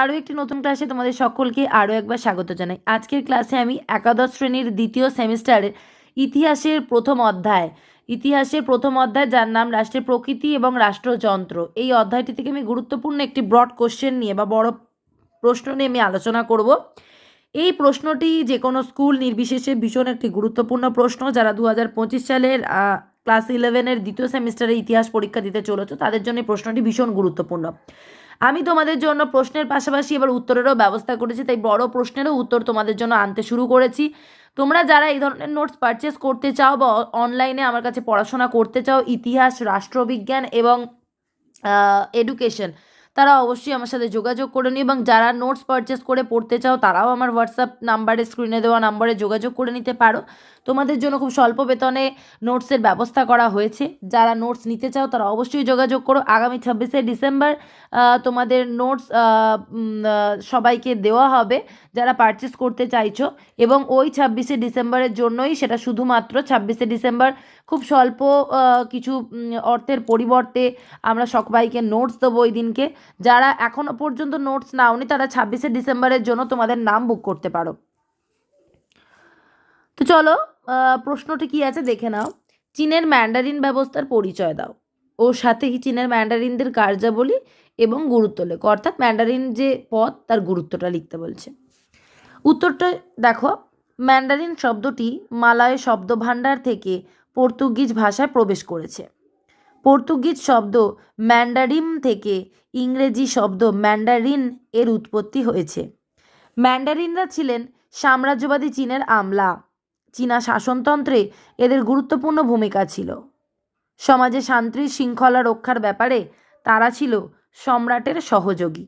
আরও একটি নতুন ক্লাসে তোমাদের সকলকে আরও একবার স্বাগত জানাই। আজকের ক্লাসে আমি একাদশ শ্রেণির দ্বিতীয় সেমিস্টারের ইতিহাসের প্রথম অধ্যায়, ইতিহাসের প্রথম অধ্যায় যার নাম রাষ্ট্রের প্রকৃতি এবং রাষ্ট্রযন্ত্র। এই অধ্যায়টি থেকে আমি গুরুত্বপূর্ণ একটি ব্রড কোশ্চেন নিয়ে বা বড় প্রশ্ন নিয়ে আমি আলোচনা করব। এই প্রশ্নটি যে কোনো স্কুল নির্বিশেষে ভীষণ একটি গুরুত্বপূর্ণ প্রশ্ন যারা দু হাজার পঁচিশ সালের ক্লাস ইলেভেনের দ্বিতীয় সেমিস্টারে ইতিহাস পরীক্ষা দিতে চলেছো তাদের জন্য প্রশ্নটি ভীষণ গুরুত্বপূর্ণ। আমি তোমাদের জন্য প্রশ্নের পাশাপাশি এবার উত্তরেরও ব্যবস্থা করেছি, তাই বড় প্রশ্নেরও উত্তর তোমাদের জন্য আনতে শুরু করেছি। তোমরা যারা এই ধরনের নোটস পারচেস করতে চাও বা অনলাইনে আমার কাছে পড়াশোনা করতে চাও, ইতিহাস, রাষ্ট্রবিজ্ঞান এবং এডুকেশন তারা অবশ্যই আমার সাথে যোগাযোগ করে নিও এবং যারা নোটস পারচেস করে পড়তে চাও, তারাও আমার হোয়াটসঅ্যাপ নাম্বারে স্ক্রিনে দেওয়া নাম্বারে যোগাযোগ করে নিতে পারো। তোমাদের জন্য খুব স্বল্প বেতনে নোটসের ব্যবস্থা করা হয়েছে। যারা নোটস নিতে চাও, তারা অবশ্যই যোগাযোগ করো। আগামী ছাব্বিশে ডিসেম্বর তোমাদের নোটস সবাইকে দেওয়া হবে যারা পারচেস করতে চাইছো এবং ওই ছাব্বিশে ডিসেম্বরের জন্যই সেটা শুধুমাত্র ছাব্বিশে ডিসেম্বর খুব স্বল্প কিছু অর্থের পরিবর্তে আমরা সবাইকে নোটস দেবো ওই দিনকে। যারা এখনও পর্যন্ত নোটস নাওনি, তারা ছাব্বিশে ডিসেম্বরের জন্য তোমাদের নাম বুক করতে পারো। তো চলো প্রশ্নটি কি আছে দেখে নাও। চীনের ম্যান্ডারিন ব্যবস্থার পরিচয় দাও। ও সাথেই চীনের ম্যান্ডারিনদের কার্যাবলী এবং গুরুত্ব লেখো? অর্থাৎ ম্যান্ডারিন যে পদ, তার গুরুত্বটা লিখতে বলছে। উত্তরটা দেখো ম্যান্ডারিন শব্দটি মালয় শব্দ ভাণ্ডার থেকে পর্তুগিজ ভাষায় প্রবেশ করেছে। পর্তুগিজ শব্দ ম্যান্ডারিম থেকে ইংরেজি শব্দ ম্যান্ডারিন এর উৎপত্তি হয়েছে। ম্যান্ডারিনরা ছিলেন সাম্রাজ্যবাদী চীনের আমলা। চীনা শাসনতন্ত্রে এদের গুরুত্বপূর্ণ ভূমিকা ছিল। সমাজে শান্তি শৃঙ্খলা রক্ষার ব্যাপারে তারা ছিল সম্রাটের সহযোগী।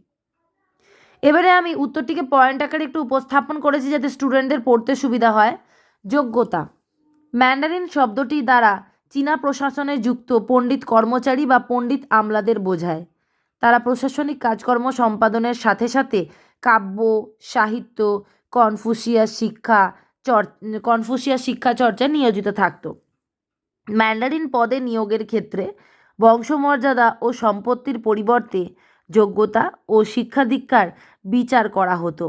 এবারে আমি উত্তরটিকে পয়েন্ট আকারে একটু উপস্থাপন করেছি যাতে স্টুডেন্টদের পড়তে সুবিধা হয়। যোগ্যতা। ম্যান্ডারিন শব্দটি দ্বারা চীনা প্রশাসনে যুক্ত পণ্ডিত কর্মচারী বা পণ্ডিত আমলাদের বোঝায়। তারা প্রশাসনিক কাজকর্ম সম্পাদনের সাথে সাথে কাব্য, সাহিত্য কনফুসিয়াস শিক্ষা চর কনফুসিয়াস শিক্ষা চর্চায় নিয়োজিত থাকত। ম্যান্ডারিন পদে নিয়োগের ক্ষেত্রে বংশমর্যাদা ও সম্পত্তির পরিবর্তে যোগ্যতা ও শিক্ষাদীক্ষার বিচার করা হতো।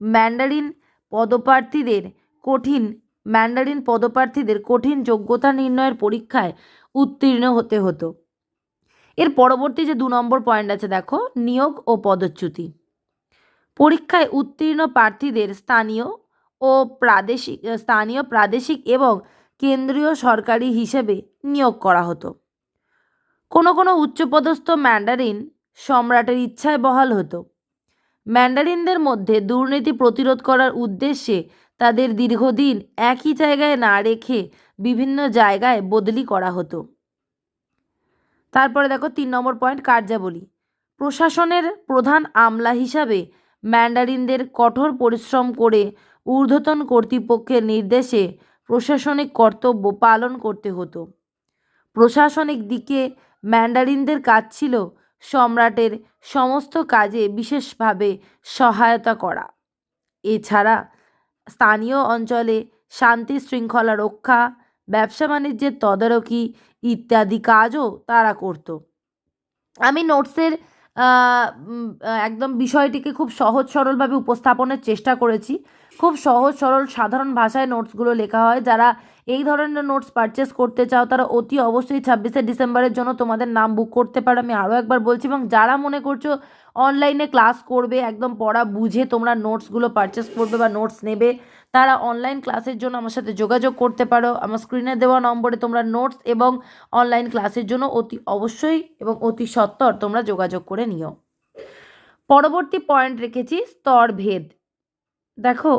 ম্যান্ডারিন পদপ্রার্থীদের কঠিন ম্যান্ডারিন পদপ্রার্থীদের কঠিন যোগ্যতা নির্ণয়ের পরীক্ষায় উত্তীর্ণ হতে হতো। এর পরবর্তী যে দু নম্বর পয়েন্ট আছে, দেখো, নিয়োগ ও পদচ্যুতি। পরীক্ষায় উত্তীর্ণ প্রার্থীদের স্থানীয় ও প্রাদেশিক, স্থানীয় প্রাদেশিক এবং কেন্দ্রীয় সরকারি হিসেবে নিয়োগ করা হতো। কোনো কোনো উচ্চপদস্থ ম্যান্ডারিন সম্রাটের ইচ্ছায় বহাল হতো। ম্যান্ডারিনদের মধ্যে দুর্নীতি প্রতিরোধ করার উদ্দেশ্যে তাদের দীর্ঘদিন একই জায়গায় না রেখে বিভিন্ন জায়গায় বদলি করা হতো। তারপরে দেখো তিন নম্বর পয়েন্ট কার্যাবলী। প্রশাসনের প্রধান আমলা হিসাবে ম্যান্ডারিনদের কঠোর পরিশ্রম করে ঊর্ধ্বতন কর্তৃপক্ষের নির্দেশে প্রশাসনিক কর্তব্য পালন করতে হতো। প্রশাসনিক দিকে ম্যান্ডারিনদের কাজ ছিল সম্রাটের সমস্ত কাজে বিশেষভাবে সহায়তা করা। এছাড়া স্থানীয় অঞ্চলে শান্তি শৃঙ্খলা রক্ষা ব্যবসা বাণিজ্যের তদারকি ইত্যাদি কাজও তারা করতো। আমি নোটসের একদম বিষয়টিকে খুব সহজ সরলভাবে উপস্থাপনের চেষ্টা করেছি। খুব সহজ সরল সাধারণ ভাষায় নোটসগুলো লেখা হয়। যারা এই ধরনের নোটস পারচেস করতে চাও, তারা অতি অবশ্যই ছাব্বিশে ডিসেম্বরের জন্য তোমাদের নাম বুক করতে পারো। আমি আরও একবার বলছি, এবং যারা মনে করছ অনলাইনে ক্লাস করবে, একদম পড়া বুঝে তোমরা নোটসগুলো পারচেস করবে বা নোটস নেবে তারা অনলাইন ক্লাসের জন্য আমার সাথে যোগাযোগ করতে পারো। আমার স্ক্রিনে দেওয়া নম্বরে তোমরা নোটস এবং অনলাইন ক্লাসের জন্য অতি অবশ্যই এবং অতি সত্বর তোমরা যোগাযোগ করে নিও। পরবর্তী পয়েন্ট রেখেছি, স্তরভেদ। দেখো,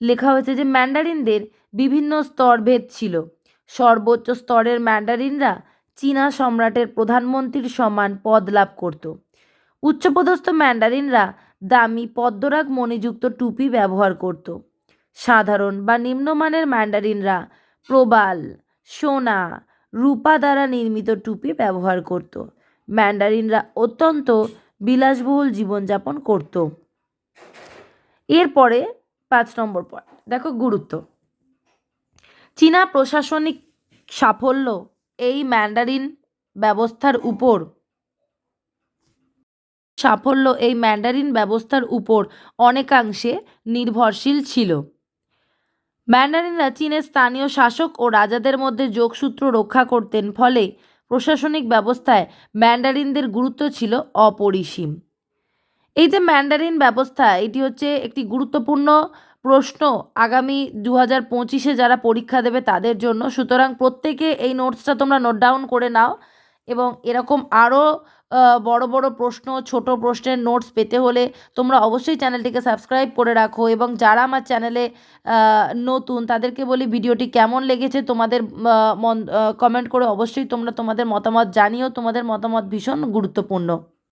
লেখা হয়েছে যে ম্যান্ডারিনদের বিভিন্ন স্তরভেদ ছিল। সর্বোচ্চ স্তরের ম্যান্ডারিনরা চীনা সম্রাটের প্রধানমন্ত্রীর সমান পদ লাভ করত। উচ্চপদস্থ ম্যান্ডারিনরা দামি পদ্মরাগ মণিযুক্ত টুপি ব্যবহার করত। সাধারণ বা নিম্নমানের ম্যান্ডারিনরা প্রবাল, সোনা, রূপা দ্বারা নির্মিত টুপি ব্যবহার করত। ম্যান্ডারিনরা অত্যন্ত বিলাসবহুল জীবনযাপন করত। এরপরে পাঁচ নম্বর পয়েন্ট দেখো গুরুত্ব। চীনা প্রশাসনিক সাফল্য এই ম্যান্ডারিন ব্যবস্থার উপর সাফল্য এই ম্যান্ডারিন ব্যবস্থার উপর অনেকাংশে নির্ভরশীল ছিল। ম্যান্ডারিনরা চীনের স্থানীয় শাসক ও রাজাদের মধ্যে যোগসূত্র রক্ষা করতেন, ফলে প্রশাসনিক ব্যবস্থায় ম্যান্ডারিনদের গুরুত্ব ছিল অপরিসীম। এই যে ম্যান্ডারিন ব্যবস্থা, এটি হচ্ছে একটি গুরুত্বপূর্ণ প্রশ্ন আগামী দু হাজার পঁচিশে যারা পরীক্ষা দেবে তাদের জন্য। সুতরাং প্রত্যেকে এই নোটসটা তোমরা নোট ডাউন করে নাও এবং এরকম আরও বড় বড় প্রশ্ন, ছোট প্রশ্নের নোটস পেতে হলে তোমরা অবশ্যই চ্যানেলটিকে সাবস্ক্রাইব করে রাখো এবং যারা আমার চ্যানেলে নতুন তাদেরকে বলি ভিডিওটি কেমন লেগেছে তোমাদের মন কমেন্ট করে অবশ্যই তোমরা তোমাদের মতামত জানিও। তোমাদের মতামত ভীষণ গুরুত্বপূর্ণ।